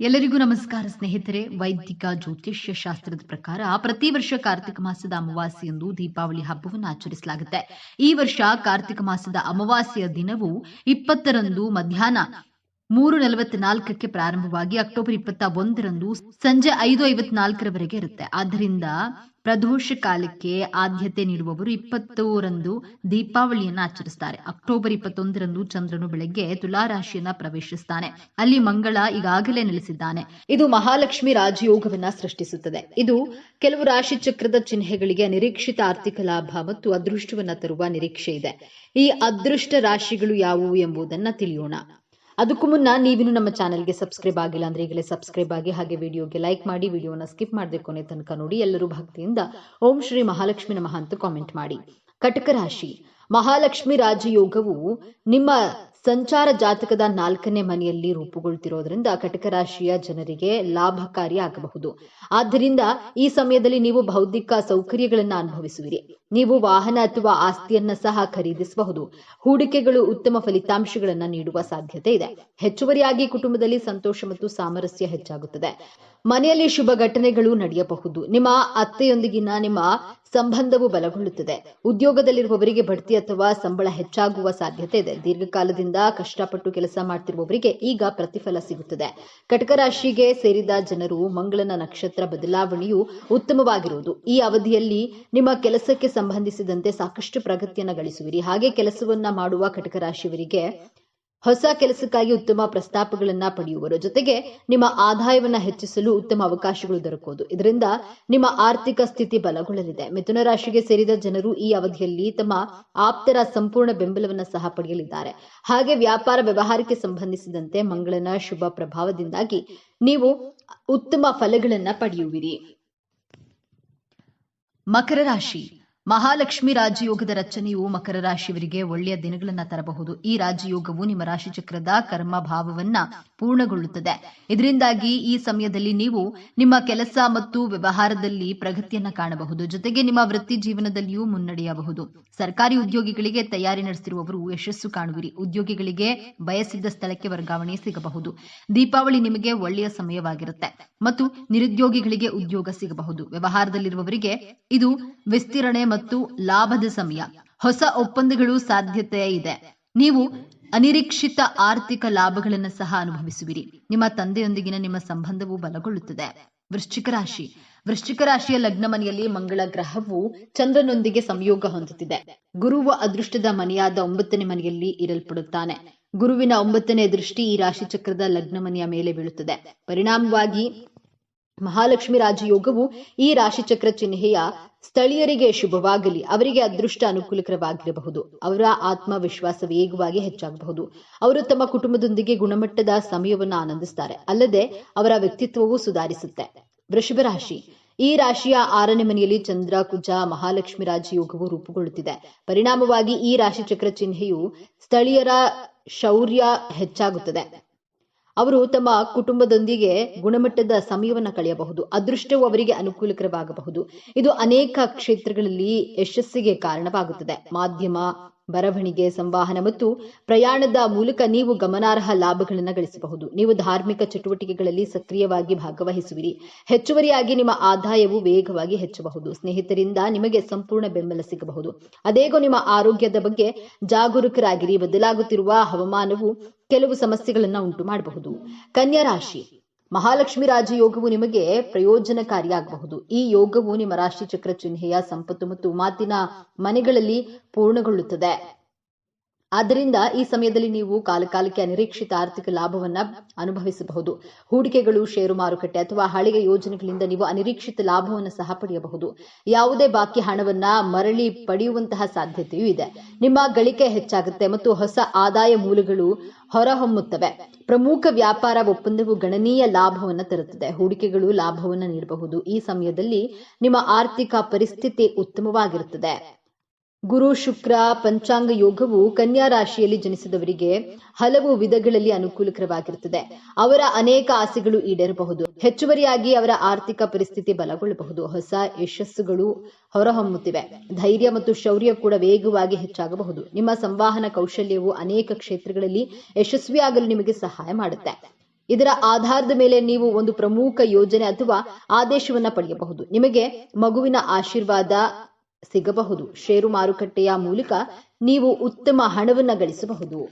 ಎಲ್ಲರಿಗೂ ನಮಸ್ಕಾರ ಸ್ನೇಹಿತರೆ. ವೈದಿಕ ಜ್ಯೋತಿಷ್ಯ ಶಾಸ್ತ್ರದ ಪ್ರಕಾರ ಪ್ರತಿ ವರ್ಷ ಕಾರ್ತಿಕ ಮಾಸದ ಅಮಾವಾಸ್ಯೆಯಂದು ದೀಪಾವಳಿ ಹಬ್ಬವನ್ನು ಆಚರಿಸಲಾಗುತ್ತೆ. ಈ ವರ್ಷ ಕಾರ್ತಿಕ ಮಾಸದ ಅಮಾವಾಸ್ಯೆಯ ದಿನವು ಇಪ್ಪತ್ತರಂದು ಮಧ್ಯಾಹ್ನ ಮೂರು ನಲವತ್ನಾಲ್ಕಕ್ಕೆ ಪ್ರಾರಂಭವಾಗಿ ಅಕ್ಟೋಬರ್ ಇಪ್ಪತ್ತ ಒಂದರಂದು ಸಂಜೆ ಐದು ಐವತ್ನಾಲ್ಕರವರೆಗೆ ಇರುತ್ತೆ. ಆದ್ದರಿಂದ ಪ್ರದೋಷ ಕಾಲಕ್ಕೆ ಆದ್ಯತೆ ನೀಡುವವರು ಇಪ್ಪತ್ತೋರಂದು ದೀಪಾವಳಿಯನ್ನು ಆಚರಿಸ್ತಾರೆ. ಅಕ್ಟೋಬರ್ ಇಪ್ಪತ್ತೊಂದರಂದು ಚಂದ್ರನು ಬೆಳಗ್ಗೆ ತುಲಾರಾಶಿಯನ್ನ ಪ್ರವೇಶಿಸ್ತಾನೆ. ಅಲ್ಲಿ ಮಂಗಳ ಈಗಾಗಲೇ ನೆಲೆಸಿದ್ದಾನೆ. ಇದು ಮಹಾಲಕ್ಷ್ಮಿ ರಾಜಯೋಗವನ್ನ ಸೃಷ್ಟಿಸುತ್ತದೆ. ಇದು ಕೆಲವು ರಾಶಿ ಚಕ್ರದ ಚಿಹ್ನೆಗಳಿಗೆ ನಿರೀಕ್ಷಿತ ಆರ್ಥಿಕ ಲಾಭ ಮತ್ತು ಅದೃಷ್ಟವನ್ನ ತರುವ ನಿರೀಕ್ಷೆ ಇದೆ. ಈ ಅದೃಷ್ಟ ರಾಶಿಗಳು ಯಾವುವು ಎಂಬುದನ್ನ ತಿಳಿಯೋಣ. ಅದಕ್ಕೂ ಮುನ್ನ ನೀವಿನ್ನು ನಮ್ಮ ಚಾನೆಲ್ಗೆ ಸಬ್ಸ್ಕ್ರೈಬ್ ಆಗಿಲ್ಲ ಅಂದ್ರೆ ಈಗಲೇ ಸಬ್ಸ್ಕ್ರೈಬ್ ಆಗಿ ಹಾಗೆ ವಿಡಿಯೋಗೆ ಲೈಕ್ ಮಾಡಿ, ವಿಡಿಯೋನ ಸ್ಕಿಪ್ ಮಾಡದೆ ಕೊನೆ ತನಕ ನೋಡಿ ಎಲ್ಲರೂ ಭಕ್ತಿಯಿಂದ ಓಂ ಶ್ರೀ ಮಹಾಲಕ್ಷ್ಮಿ ನಮಃ ಅಂತ ಕಾಮೆಂಟ್ ಮಾಡಿ. ಕಟಕ ರಾಶಿ. ಮಹಾಲಕ್ಷ್ಮಿ ರಾಜಯೋಗವು ನಿಮ್ಮ ಸಂಚಾರ ಜಾತಕದ ನಾಲ್ಕನೇ ಮನೆಯಲ್ಲಿ ರೂಪುಗೊಳ್ತಿರೋದ್ರಿಂದ ಕಟಕ ರಾಶಿಯ ಜನರಿಗೆ ಲಾಭಕಾರಿ ಆಗಬಹುದು ಆದ್ದರಿಂದ ಈ ಸಮಯದಲ್ಲಿ ನೀವು ಬೌದ್ಧಿಕ ಸೌಕರ್ಯಗಳನ್ನ ಅನುಭವಿಸುವಿರಿ. ನೀವು ವಾಹನ ಅಥವಾ ಆಸ್ತಿಯನ್ನ ಸಹ ಖರೀದಿಸಬಹುದು. ಹೂಡಿಕೆಗಳು ಉತ್ತಮ ಫಲಿತಾಂಶಗಳನ್ನ ನೀಡುವ ಸಾಧ್ಯತೆ ಇದೆ. ಹೆಚ್ಚುವರಿಯಾಗಿ ಕುಟುಂಬದಲ್ಲಿ ಸಂತೋಷ ಮತ್ತು ಸಾಮರಸ್ಯ ಹೆಚ್ಚಾಗುತ್ತದೆ. ಮನೆಯಲ್ಲಿ ಶುಭ ಘಟನೆಗಳು ನಡೆಯಬಹುದು. ನಿಮ್ಮ ಅತ್ತೆಯೊಂದಿಗಿನ ನಿಮ್ಮ ಸಂಬಂಧವು ಬಲಗೊಳ್ಳುತ್ತದೆ. ಉದ್ಯೋಗದಲ್ಲಿರುವವರಿಗೆ ಬಡ್ತಿ ಅಥವಾ ಸಂಬಳ ಹೆಚ್ಚಾಗುವ ಸಾಧ್ಯತೆ ಇದೆ. ದೀರ್ಘಕಾಲದಿಂದ ಕಷ್ಟಪಟ್ಟು ಕೆಲಸ ಮಾಡ್ತಿರುವವರಿಗೆ ಈಗ ಪ್ರತಿಫಲ ಸಿಗುತ್ತದೆ. ಕಟಕ ರಾಶಿಗೆ ಸೇರಿದ ಜನರು ಮಂಗಳನ ನಕ್ಷತ್ರ ಬದಲಾವಣೆಯು ಉತ್ತಮವಾಗಿರುವುದು. ಈ ಅವಧಿಯಲ್ಲಿ ನಿಮ್ಮ ಕೆಲಸಕ್ಕೆ ಸಂಬಂಧಿಸಿದಂತೆ ಸಾಕಷ್ಟು ಪ್ರಗತಿಯನ್ನು ಗಳಿಸುವಿರಿ. ಹಾಗೆ ಕೆಲಸವನ್ನ ಮಾಡುವ ಕಟಕ ರಾಶಿಯವರಿಗೆ ಹೊಸ ಕೆಲಸಕ್ಕಾಗಿ ಉತ್ತಮ ಪ್ರಸ್ತಾಪಗಳನ್ನ ಪಡೆಯುವರ ಜೊತೆಗೆ ನಿಮ್ಮ ಆದಾಯವನ್ನ ಹೆಚ್ಚಿಸಲು ಉತ್ತಮ ಅವಕಾಶಗಳು ದೊರಕುವುದು. ಇದರಿಂದ ನಿಮ್ಮ ಆರ್ಥಿಕ ಸ್ಥಿತಿ ಬಲಗೊಳ್ಳಲಿದೆ. ಮಿಥುನ ರಾಶಿಗೆ ಸೇರಿದ ಜನರು ಈ ಅವಧಿಯಲ್ಲಿ ತಮ್ಮ ಆಪ್ತರ ಸಂಪೂರ್ಣ ಬೆಂಬಲವನ್ನ ಸಹ ಪಡೆಯಲಿದ್ದಾರೆ. ಹಾಗೆ ವ್ಯಾಪಾರ ವ್ಯವಹಾರಕ್ಕೆ ಸಂಬಂಧಿಸಿದಂತೆ ಮಂಗಳನ ಶುಭ ಪ್ರಭಾವದಿಂದಾಗಿ ನೀವು ಉತ್ತಮ ಫಲಗಳನ್ನ ಪಡೆಯುವಿರಿ. ಮಕರ ರಾಶಿ. ಮಹಾಲಕ್ಷ್ಮಿ ರಾಜಯೋಗದ ರಚನೆಯು ಮಕರ ರಾಶಿಯವರಿಗೆ ಒಳ್ಳೆಯ ದಿನಗಳನ್ನ ತರಬಹುದು. ಈ ರಾಜಯೋಗವು ನಿಮ್ಮ ರಾಶಿ ಚಕ್ರದ ಕರ್ಮ ಭಾವವನ್ನ ಪೂರ್ಣಗೊಳ್ಳುತ್ತದೆ. ಇದರಿಂದಾಗಿ ಈ ಸಮಯದಲ್ಲಿ ನೀವು ನಿಮ್ಮ ಕೆಲಸ ಮತ್ತು ವ್ಯವಹಾರದಲ್ಲಿ ಪ್ರಗತಿಯನ್ನ ಕಾಣಬಹುದು. ಜೊತೆಗೆ ನಿಮ್ಮ ವೃತ್ತಿ ಜೀವನದಲ್ಲಿಯೂ ಮುನ್ನಡೆಯಬಹುದು. ಸರ್ಕಾರಿ ಉದ್ಯೋಗಿಗಳಿಗೆ ತಯಾರಿ ನಡೆಸಿರುವವರು ಯಶಸ್ಸು ಕಾಣುವಿರಿ. ಉದ್ಯೋಗಿಗಳಿಗೆ ಬಯಸಿದ್ದ ಸ್ಥಳಕ್ಕೆ ವರ್ಗಾವಣೆ ಸಿಗಬಹುದು. ದೀಪಾವಳಿ ನಿಮಗೆ ಒಳ್ಳೆಯ ಸಮಯವಾಗಿರುತ್ತೆ ಮತ್ತು ನಿರುದ್ಯೋಗಿಗಳಿಗೆ ಉದ್ಯೋಗ ಸಿಗಬಹುದು. ವ್ಯವಹಾರದಲ್ಲಿರುವವರಿಗೆ ಇದು ವಿಸ್ತರಣೆ ಮತ್ತು ಲಾಭದ ಸಮಯ. ಹೊಸ ಒಪ್ಪಂದಗಳು ಸಾಧ್ಯತೆ ಇದೆ ನೀವು ಅನಿರೀಕ್ಷಿತ ಆರ್ಥಿಕ ಲಾಭಗಳನ್ನು ಸಹ ಅನುಭವಿಸುವಿರಿ. ನಿಮ್ಮ ತಂದೆಯೊಂದಿಗಿನ ನಿಮ್ಮ ಸಂಬಂಧವು ಬಲಗೊಳ್ಳುತ್ತದೆ. ವೃಶ್ಚಿಕ ರಾಶಿ. ವೃಶ್ಚಿಕ ರಾಶಿಯ ಲಗ್ನ ಮನೆಯಲ್ಲಿ ಮಂಗಳ ಗ್ರಹವು ಚಂದ್ರನೊಂದಿಗೆ ಸಂಯೋಗ ಹೊಂದುತ್ತಿದೆ. ಗುರುವ ಅದೃಷ್ಟದ ಮನೆಯಾದ ಒಂಬತ್ತನೇ ಮನೆಯಲ್ಲಿ ಇರಲ್ಪಡುತ್ತಾನೆ. ಗುರುವಿನ ಒಂಬತ್ತನೇ ದೃಷ್ಟಿ ಈ ರಾಶಿ ಚಕ್ರದ ಲಗ್ನ ಮನೆಯ ಮೇಲೆ ಬೀಳುತ್ತದೆ. ಪರಿಣಾಮವಾಗಿ ಮಹಾಲಕ್ಷ್ಮಿ ರಾಜಯೋಗವು ಈ ರಾಶಿಚಕ್ರ ಚಿಹ್ನೆಯ ಸ್ಥಳೀಯರಿಗೆ ಶುಭವಾಗಲಿ, ಅವರಿಗೆ ಅದೃಷ್ಟ ಅನುಕೂಲಕರವಾಗಿರಬಹುದು, ಅವರ ಆತ್ಮವಿಶ್ವಾಸ ವೇಗವಾಗಿ ಹೆಚ್ಚಾಗಬಹುದು. ಅವರು ತಮ್ಮ ಕುಟುಂಬದೊಂದಿಗೆ ಗುಣಮಟ್ಟದ ಸಮಯವನ್ನು ಆನಂದಿಸ್ತಾರೆ, ಅಲ್ಲದೆ ಅವರ ವ್ಯಕ್ತಿತ್ವವು ಸುಧಾರಿಸುತ್ತೆ. ವೃಷಭ ರಾಶಿ, ಈ ರಾಶಿಯ ಆರನೇ ಮನೆಯಲ್ಲಿ ಚಂದ್ರ, ಕುಜ, ಮಹಾಲಕ್ಷ್ಮಿ ರಾಜಯೋಗವು ರೂಪುಗೊಳ್ಳುತ್ತಿದೆ. ಪರಿಣಾಮವಾಗಿ ಈ ರಾಶಿ ಚಕ್ರ ಚಿಹ್ನೆಯು ಸ್ಥಳೀಯರ ಶೌರ್ಯ ಹೆಚ್ಚಾಗುತ್ತದೆ. ಅವರು ತಮ್ಮ ಕುಟುಂಬದೊಂದಿಗೆ ಗುಣಮಟ್ಟದ ಸಮಯವನ್ನು ಕಳೆಯಬಹುದು. ಅದೃಷ್ಟವು ಅವರಿಗೆ ಅನುಕೂಲಕರವಾಗಬಹುದು. ಇದು ಅನೇಕ ಕ್ಷೇತ್ರಗಳಲ್ಲಿ ಯಶಸ್ಸಿಗೆ ಕಾರಣವಾಗುತ್ತದೆ. ಮಾಧ್ಯಮ ಬರವಣಿಗೆ, ಸಂವಹನ ಮತ್ತು ಪ್ರಯಾಣದ ಮೂಲಕ ನೀವು ಗಮನಾರ್ಹ ಲಾಭಗಳನ್ನು ಗಳಿಸಬಹುದು. ನೀವು ಧಾರ್ಮಿಕ ಚಟುವಟಿಕೆಗಳಲ್ಲಿ ಸಕ್ರಿಯವಾಗಿ ಭಾಗವಹಿಸುವಿರಿ. ಹೆಚ್ಚುವರಿಯಾಗಿ ನಿಮ್ಮ ಆದಾಯವು ವೇಗವಾಗಿ ಹೆಚ್ಚಬಹುದು. ಸ್ನೇಹಿತರಿಂದ ನಿಮಗೆ ಸಂಪೂರ್ಣ ಬೆಂಬಲ ಸಿಗಬಹುದು. ಅದೇಗೋ ನಿಮ್ಮ ಆರೋಗ್ಯದ ಬಗ್ಗೆ ಜಾಗರೂಕರಾಗಿರಿ. ಬದಲಾಗುತ್ತಿರುವ ಹವಾಮಾನವು ಕೆಲವು ಸಮಸ್ಯೆಗಳನ್ನ ಉಂಟು ಮಾಡಬಹುದು ಕನ್ಯಾ ರಾಶಿ. ಮಹಾಲಕ್ಷ್ಮಿ ರಾಜಯೋಗವು ನಿಮಗೆ ಪ್ರಯೋಜನಕಾರಿಯಾಗಬಹುದು. ಈ ಯೋಗವು ನಿಮ್ಮ ರಾಶಿ ಚಕ್ರ ಚಿಹ್ನೆಯ ಸಂಪತ್ತು ಮತ್ತು ಮಾತಿನ ಮನೆಗಳಲ್ಲಿ ಪೂರ್ಣಗೊಳ್ಳುತ್ತದೆ. ಆದ್ದರಿಂದ ಈ ಸಮಯದಲ್ಲಿ ನೀವು ಕಾಲಕಾಲಕ್ಕೆ ಅನಿರೀಕ್ಷಿತ ಆರ್ಥಿಕ ಲಾಭವನ್ನ ಅನುಭವಿಸಬಹುದು. ಹೂಡಿಕೆಗಳು, ಷೇರು ಮಾರುಕಟ್ಟೆ ಅಥವಾ ಹಳೆಯ ಯೋಜನೆಗಳಿಂದ ನೀವು ಅನಿರೀಕ್ಷಿತ ಲಾಭವನ್ನು ಸಹ ಪಡೆಯಬಹುದು. ಯಾವುದೇ ಬಾಕಿ ಹಣವನ್ನ ಮರಳಿ ಪಡೆಯುವಂತಹ ಸಾಧ್ಯತೆಯೂ ಇದೆ. ನಿಮ್ಮ ಗಳಿಕೆ ಹೆಚ್ಚಾಗುತ್ತೆ ಮತ್ತು ಹೊಸ ಆದಾಯ ಮೂಲಗಳು ಹೊರಹೊಮ್ಮುತ್ತವೆ. ಪ್ರಮುಖ ವ್ಯಾಪಾರ ಒಪ್ಪಂದವು ಗಣನೀಯ ಲಾಭವನ್ನು ತರುತ್ತದೆ. ಹೂಡಿಕೆಗಳು ಲಾಭವನ್ನು ನೀಡಬಹುದು. ಈ ಸಮಯದಲ್ಲಿ ನಿಮ್ಮ ಆರ್ಥಿಕ ಪರಿಸ್ಥಿತಿ ಉತ್ತಮವಾಗಿರುತ್ತದೆ. ಗುರು ಶುಕ್ರ ಪಂಚಾಂಗ ಯೋಗವು ಕನ್ಯಾ ರಾಶಿಯಲ್ಲಿ ಜನಿಸಿದವರಿಗೆ ಹಲವು ವಿಧಗಳಲ್ಲಿ ಅನುಕೂಲಕರವಾಗಿರುತ್ತದೆ. ಅವರ ಅನೇಕ ಆಸೆಗಳು ಈಡೇರಬಹುದು. ಹೆಚ್ಚುವರಿಯಾಗಿ ಅವರ ಆರ್ಥಿಕ ಪರಿಸ್ಥಿತಿ ಬಲಗೊಳ್ಳಬಹುದು. ಹೊಸ ಯಶಸ್ಸುಗಳು ಹೊರಹೊಮ್ಮುತ್ತಿವೆ. ಧೈರ್ಯ ಮತ್ತು ಶೌರ್ಯ ಕೂಡ ವೇಗವಾಗಿ ಹೆಚ್ಚಾಗಬಹುದು. ನಿಮ್ಮ ಸಂವಹನ ಕೌಶಲ್ಯವು ಅನೇಕ ಕ್ಷೇತ್ರಗಳಲ್ಲಿ ಯಶಸ್ವಿಯಾಗಲು ನಿಮಗೆ ಸಹಾಯ ಮಾಡುತ್ತೆ. ಇದರ ಆಧಾರದ ಮೇಲೆ ನೀವು ಒಂದು ಪ್ರಮುಖ ಯೋಜನೆ ಅಥವಾ ಆದೇಶವನ್ನ ಪಡೆಯಬಹುದು. ನಿಮಗೆ ಮಗುವಿನ ಆಶೀರ್ವಾದ ಸಿಗಬಹುದು. ಷೇರು ಮಾರುಕಟ್ಟೆಯ ಮೂಲಕ ನೀವು ಉತ್ತಮ ಹಣವನ್ನು ಗಳಿಸಬಹುದು.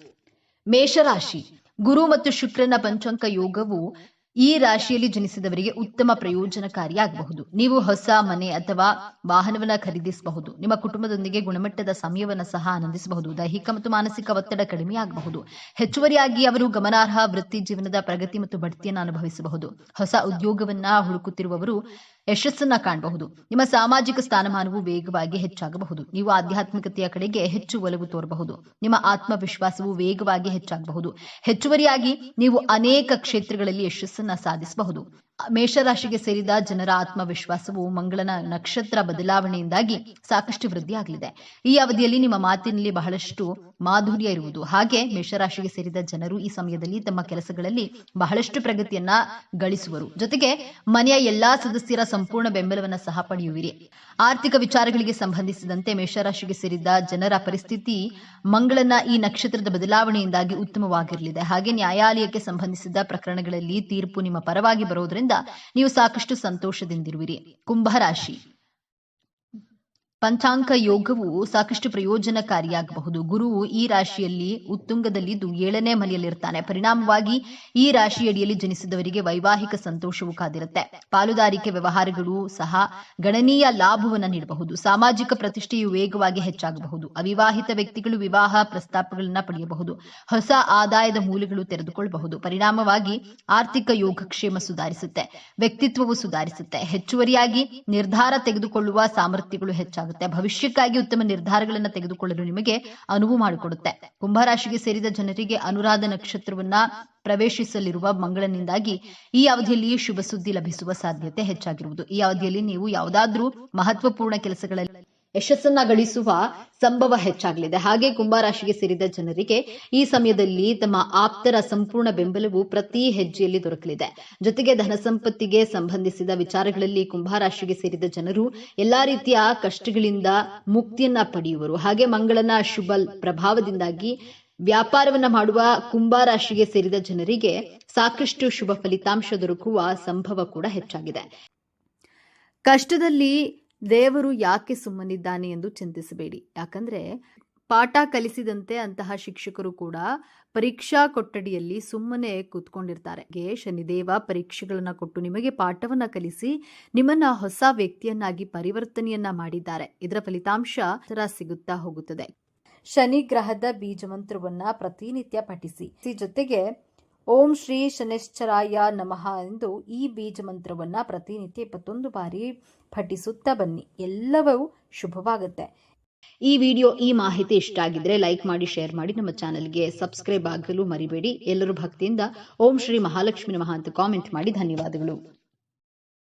ಮೇಷರಾಶಿ. ಗುರು ಮತ್ತು ಶುಕ್ರನ ಪಂಚಾಂಕ ಯೋಗವು ಈ ರಾಶಿಯಲ್ಲಿ ಜನಿಸಿದವರಿಗೆ ಉತ್ತಮ ಪ್ರಯೋಜನಕಾರಿಯಾಗಬಹುದು. ನೀವು ಹೊಸ ಮನೆ ಅಥವಾ ವಾಹನವನ್ನ ಖರೀದಿಸಬಹುದು. ನಿಮ್ಮ ಕುಟುಂಬದೊಂದಿಗೆ ಗುಣಮಟ್ಟದ ಸಮಯವನ್ನ ಸಹ ಆನಂದಿಸಬಹುದು. ದೈಹಿಕ ಮತ್ತು ಮಾನಸಿಕ ಒತ್ತಡ ಕಡಿಮೆಯಾಗಬಹುದು ಹೆಚ್ಚುವರಿಯಾಗಿ ಅವರು ಗಮನಾರ್ಹ ವೃತ್ತಿ ಜೀವನದ ಪ್ರಗತಿ ಮತ್ತು ಬಡ್ತಿಯನ್ನು ಅನುಭವಿಸಬಹುದು. ಹೊಸ ಉದ್ಯೋಗವನ್ನ ಹುಡುಕುತ್ತಿರುವವರು ಯಶಸ್ಸನ್ನ ಕಾಣಬಹುದು. ನಿಮ್ಮ ಸಾಮಾಜಿಕ ಸ್ಥಾನಮಾನವು ವೇಗವಾಗಿ ಹೆಚ್ಚಾಗಬಹುದು. ನೀವು ಆಧ್ಯಾತ್ಮಿಕತೆಯ ಕಡೆಗೆ ಹೆಚ್ಚು ಒಲವು ತೋರಬಹುದು. ನಿಮ್ಮ ಆತ್ಮವಿಶ್ವಾಸವು ವೇಗವಾಗಿ ಹೆಚ್ಚಾಗಬಹುದು. ಹೆಚ್ಚುವರಿಯಾಗಿ ನೀವು ಅನೇಕ ಕ್ಷೇತ್ರಗಳಲ್ಲಿ ಯಶಸ್ಸನ್ನ ಸಾಧಿಸಬಹುದು. ಮೇಷರಾಶಿಗೆ ಸೇರಿದ ಜನರ ಆತ್ಮವಿಶ್ವಾಸವು ಮಂಗಳನ ನಕ್ಷತ್ರ ಬದಲಾವಣೆಯಿಂದಾಗಿ ಸಾಕಷ್ಟು ವೃದ್ಧಿಯಾಗಲಿದೆ. ಈ ಅವಧಿಯಲ್ಲಿ ನಿಮ್ಮ ಮಾತಿನಲ್ಲಿ ಬಹಳಷ್ಟು ಮಾಧುರ್ಯ ಇರುವುದು. ಹಾಗೆ ಮೇಷರಾಶಿಗೆ ಸೇರಿದ ಜನರು ಈ ಸಮಯದಲ್ಲಿ ತಮ್ಮ ಕೆಲಸಗಳಲ್ಲಿ ಬಹಳಷ್ಟು ಪ್ರಗತಿಯನ್ನ ಗಳಿಸುವರು. ಜೊತೆಗೆ ಮನೆಯ ಎಲ್ಲಾ ಸದಸ್ಯರ ಸಂಪೂರ್ಣ ಬೆಂಬಲವನ್ನು ಸಹ ಪಡೆಯುವಿರಿ. ಆರ್ಥಿಕ ವಿಚಾರಗಳಿಗೆ ಸಂಬಂಧಿಸಿದಂತೆ ಮೇಷರಾಶಿಗೆ ಸೇರಿದ ಜನರ ಪರಿಸ್ಥಿತಿ ಮಂಗಳನ ಈ ನಕ್ಷತ್ರದ ಬದಲಾವಣೆಯಿಂದಾಗಿ ಉತ್ತಮವಾಗಿರಲಿದೆ. ಹಾಗೆ ನ್ಯಾಯಾಲಯಕ್ಕೆ ಸಂಬಂಧಿಸಿದ ಪ್ರಕರಣಗಳಲ್ಲಿ ತೀರ್ಪು ನಿಮ್ಮ ಪರವಾಗಿ ಬರೋದ್ರಿಂದ ನೀವು ಸಾಕಷ್ಟು ಸಂತೋಷದಿಂದಿರುವಿರಿ. ಕುಂಭರಾಶಿ. ಪಂಚಾಂಕ ಯೋಗವು ಸಾಕಷ್ಟು ಪ್ರಯೋಜನಕಾರಿಯಾಗಬಹುದು. ಗುರುವು ಈ ರಾಶಿಯಲ್ಲಿ ಉತ್ತುಂಗದಲ್ಲಿದ್ದು ಏಳನೇ ಮನೆಯಲ್ಲಿರ್ತಾನೆ. ಪರಿಣಾಮವಾಗಿ ಈ ರಾಶಿಯಡಿಯಲ್ಲಿ ಜನಿಸಿದವರಿಗೆ ವೈವಾಹಿಕ ಸಂತೋಷವು ಕಾದಿರುತ್ತೆ. ಪಾಲುದಾರಿಕೆ ವ್ಯವಹಾರಗಳು ಸಹ ಗಣನೀಯ ಲಾಭವನ್ನು ನೀಡಬಹುದು. ಸಾಮಾಜಿಕ ಪ್ರತಿಷ್ಠೆಯು ವೇಗವಾಗಿ ಹೆಚ್ಚಾಗಬಹುದು. ಅವಿವಾಹಿತ ವ್ಯಕ್ತಿಗಳು ವಿವಾಹ ಪ್ರಸ್ತಾಪಗಳನ್ನ ಪಡೆಯಬಹುದು. ಹೊಸ ಆದಾಯದ ಮೂಲಗಳು ತೆರೆದುಕೊಳ್ಳಬಹುದು ಪರಿಣಾಮವಾಗಿ ಆರ್ಥಿಕ ಯೋಗಕ್ಷೇಮ ಸುಧಾರಿಸುತ್ತೆ. ವ್ಯಕ್ತಿತ್ವವು ಸುಧಾರಿಸುತ್ತೆ. ಹೆಚ್ಚುವರಿಯಾಗಿ ನಿರ್ಧಾರ ತೆಗೆದುಕೊಳ್ಳುವ ಸಾಮರ್ಥ್ಯಗಳು ಹೆಚ್ಚಾಗುತ್ತೆ. ಭವಿಷ್ಯಕ್ಕಾಗಿ ಉತ್ತಮ ನಿರ್ಧಾರಗಳನ್ನು ತೆಗೆದುಕೊಳ್ಳಲು ನಿಮಗೆ ಅನುವು ಮಾಡಿಕೊಡುತ್ತೆ. ಕುಂಭರಾಶಿಗೆ ಸೇರಿದ ಜನರಿಗೆ ಅನುರಾಧ ನಕ್ಷತ್ರವನ್ನ ಪ್ರವೇಶಿಸಲಿರುವ ಮಂಗಳನಿಂದಾಗಿ ಈ ಅವಧಿಯಲ್ಲಿ ಶುಭ ಸುದ್ದಿ ಲಭಿಸುವ ಸಾಧ್ಯತೆ ಹೆಚ್ಚಾಗಿರುವುದು. ಈ ಅವಧಿಯಲ್ಲಿ ನೀವು ಯಾವುದಾದ್ರೂ ಮಹತ್ವಪೂರ್ಣ ಕೆಲಸಗಳಲ್ಲಿ ಯಶಸ್ಸನ್ನ ಗಳಿಸುವ ಸಂಭವ ಹೆಚ್ಚಾಗಲಿದೆ. ಹಾಗೆ ಕುಂಭರಾಶಿಗೆ ಸೇರಿದ ಜನರಿಗೆ ಈ ಸಮಯದಲ್ಲಿ ತಮ್ಮ ಆಪ್ತರ ಸಂಪೂರ್ಣ ಬೆಂಬಲವು ಪ್ರತಿ ಹೆಜ್ಜೆಯಲ್ಲಿ ದೊರಕಲಿದೆ. ಜೊತೆಗೆ ಧನ ಸಂಪತ್ತಿಗೆ ಸಂಬಂಧಿಸಿದ ವಿಚಾರಗಳಲ್ಲಿ ಕುಂಭರಾಶಿಗೆ ಸೇರಿದ ಜನರು ಎಲ್ಲಾ ರೀತಿಯ ಕಷ್ಟಗಳಿಂದ ಮುಕ್ತಿಯನ್ನ ಪಡೆಯುವರು. ಹಾಗೆ ಮಂಗಳನ ಶುಭ ಪ್ರಭಾವದಿಂದಾಗಿ ವ್ಯಾಪಾರವನ್ನ ಮಾಡುವ ಕುಂಭರಾಶಿಗೆ ಸೇರಿದ ಜನರಿಗೆ ಸಾಕಷ್ಟು ಶುಭ ಫಲಿತಾಂಶ ದೊರಕುವ ಸಂಭವ ಕೂಡ ಹೆಚ್ಚಾಗಿದೆ. ಕಷ್ಟದಲ್ಲಿ ದೇವರು ಯಾಕೆ ಸುಮ್ಮನಿದ್ದಾನೆ ಎಂದು ಚಿಂತಿಸಬೇಡಿ. ಯಾಕಂದ್ರೆ ಪಾಠ ಕಲಿಸಿದಂತೆ ಅಂತಹ ಶಿಕ್ಷಕರು ಕೂಡ ಪರೀಕ್ಷಾ ಕೊಠಡಿಯಲ್ಲಿ ಸುಮ್ಮನೆ ಕೂತ್ಕೊಂಡಿರ್ತಾರೆ. ಶನಿದೇವ ಪರೀಕ್ಷೆಗಳನ್ನ ಕೊಟ್ಟು ನಿಮಗೆ ಪಾಠವನ್ನ ಕಲಿಸಿ ನಿಮ್ಮನ್ನ ಹೊಸ ವ್ಯಕ್ತಿಯನ್ನಾಗಿ ಪರಿವರ್ತನೆಯನ್ನ ಮಾಡಿದ್ದಾರೆ. ಇದರ ಫಲಿತಾಂಶ ಸಿಗುತ್ತಾ ಹೋಗುತ್ತದೆ. ಶನಿ ಗ್ರಹದ ಬೀಜ ಮಂತ್ರವನ್ನ ಪ್ರತಿನಿತ್ಯ ಪಠಿಸಿ. ಜೊತೆಗೆ ಓಂ ಶ್ರೀ ಶನಿಶ್ಚರಾಯ ನಮಃ ಎಂದು ಈ ಬೀಜ ಮಂತ್ರವನ್ನ ಪ್ರತಿನಿತ್ಯ ಇಪ್ಪತ್ತೊಂದು ಬಾರಿ ಪಠಿಸುತ್ತಾ ಬನ್ನಿ. ಎಲ್ಲವೂ ಶುಭವಾಗುತ್ತೆ. ಈ ವಿಡಿಯೋ ಈ ಮಾಹಿತಿ ಇಷ್ಟ ಆಗಿದ್ರೆ ಲೈಕ್ ಮಾಡಿ, ಶೇರ್ ಮಾಡಿ. ನಮ್ಮ ಚಾನಲ್ಗೆ ಸಬ್ಸ್ಕ್ರೈಬ್ ಆಗಲು ಮರಿಬೇಡಿ. ಎಲ್ಲರೂ ಭಕ್ತಿಯಿಂದ ಓಂ ಶ್ರೀ ಮಹಾಲಕ್ಷ್ಮಿ ನಮಃ ಅಂತ ಕಾಮೆಂಟ್ ಮಾಡಿ ಧನ್ಯವಾದಗಳು.